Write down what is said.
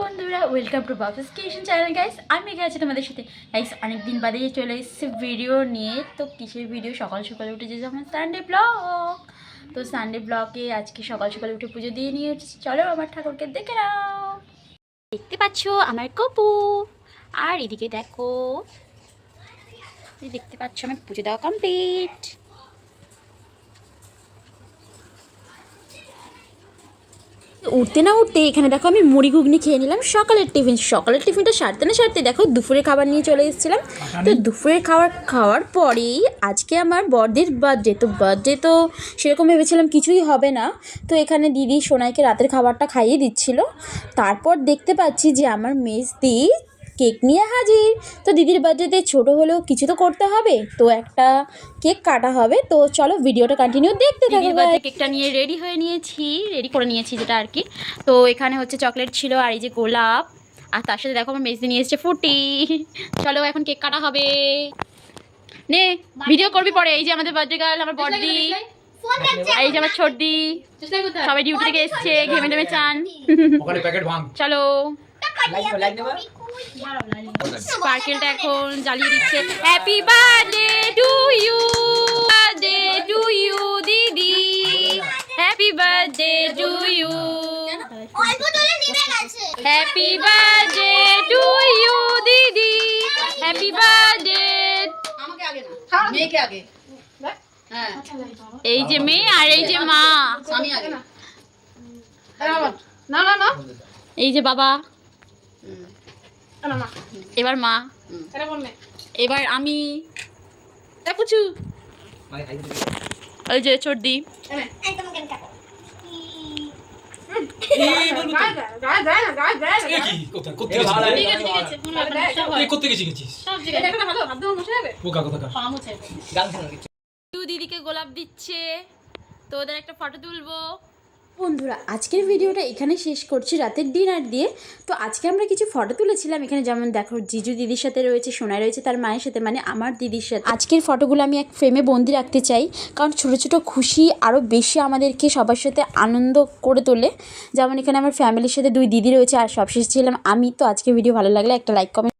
বন্ধুরা welcome to Babu's creation channel guys আমি গেছি তোমাদের সাথে। গাইস অনেক দিন বাদে চলে এসেছি ভিডিও নিয়ে। তো কিসের ভিডিও সকাল সকালে উঠে যে যেমন সানডে ব্লগ তো সানডে ব্লগে আজকে সকাল সকালে উঠে পুজো দিয়ে নিয়ে এসেছি। চলো আমার ঠাকুরকে দেখে নাও। দেখতে পাচ্ছ আমার কপু। আর এদিকে দেখো দেখতে পাচ্ছ আমার পুজো দেওয়া কমপ্লিট উঠতে না উঠতে এখানে দেখো আমি মুড়ি ঘুগনি খেয়ে নিলাম। সকালের টিফিন সকালের টিফিনটা সারতে না সারতে দেখো দুপুরের খাবার নিয়ে চলে এসেছিলাম। তো দুপুরের খাবার খাওয়ার পরেই আজকে আমার বড়দের বার্থডে তো বার্থডে তো সেরকম ভেবেছিলাম কিছুই হবে না। তো এখানে দিদি সোনাইকে রাতের খাবারটা খাইয়ে দিচ্ছিল। তারপর দেখতে পাচ্ছি যে আমার মেজ দি কেক নিয়ে হাজির। তো দিদির বার্থডেতে ছোট হলেও কিছু তো করতে হবে। তো একটা কেক কাটা হবে। তো চলো ভিডিওটা কন্টিনিউ দেখতে থাকো বার্থডে কেকটা নিয়ে রেডি হয়ে নিয়েছি। রেডি করে নিয়েছি যেটা আর কি। তো এখানে হচ্ছে চকলেট ছিল আর এই যে গোলাপ। আর তার সাথে দেখো আমার মেজদি নিয়ে এসেছে ফুটি। চলো এখন কেক কাটা হবে। নে ভিডিও করবি পরে। এই যে আমাদের বার্থডে গার্ল আমার আর এই যে আমার ছোটদি। সবাই ডিউটি থেকে এসছে ঘেমে টেমে চান। ওখানে প্যাকেট ভাঙ। চলো। লাইক লাইক নেবা স্পার্কেলটা এখন জ্বালিয়ে দিচ্ছে। Happy birthday to you birthday to you দিদি। Happy birthday to you happy birthday to you দিদি। হ্যাপি বার্থডে আমাকে আগে না মেয়েকে আগে। হ্যাঁ। এই যে মেয়ে আর এই যে মা। স্বামী আগে। না না না। এই যে বাবা। এবার মা। এবার আমি দেখুছু ওই যে টু দিদিকে গোলাপ দিচ্ছে। তো ওদের একটা ফটো তুলবো। বন্ধুরা, আজকের ভিডিওটা এখানে শেষ করছি রাতের ডিনার দিয়ে। তো আজকে আমরা কিছু ফটো তুলেছিলাম, এখানে যেমন দেখো জিজু দিদির সাথে রয়েছে, সোনাই রয়েছে, তার মায়ের সাথে মানে আমার দিদির সাথে। আজকের ফটোগুলো আমি এক ফ্রেমে বন্দি রাখতে চাই, কারণ ছোটো ছোটো খুশি আরও বেশি আমাদেরকে সবার সাথে আনন্দ করে তোলে। যেমন এখানে আমার ফ্যামিলির সাথে দুই দিদি রয়েছে, আর সবশেষ ছিলাম আমি। তো আজকে ভিডিও ভালো লাগলে একটা লাইক কমেন্ট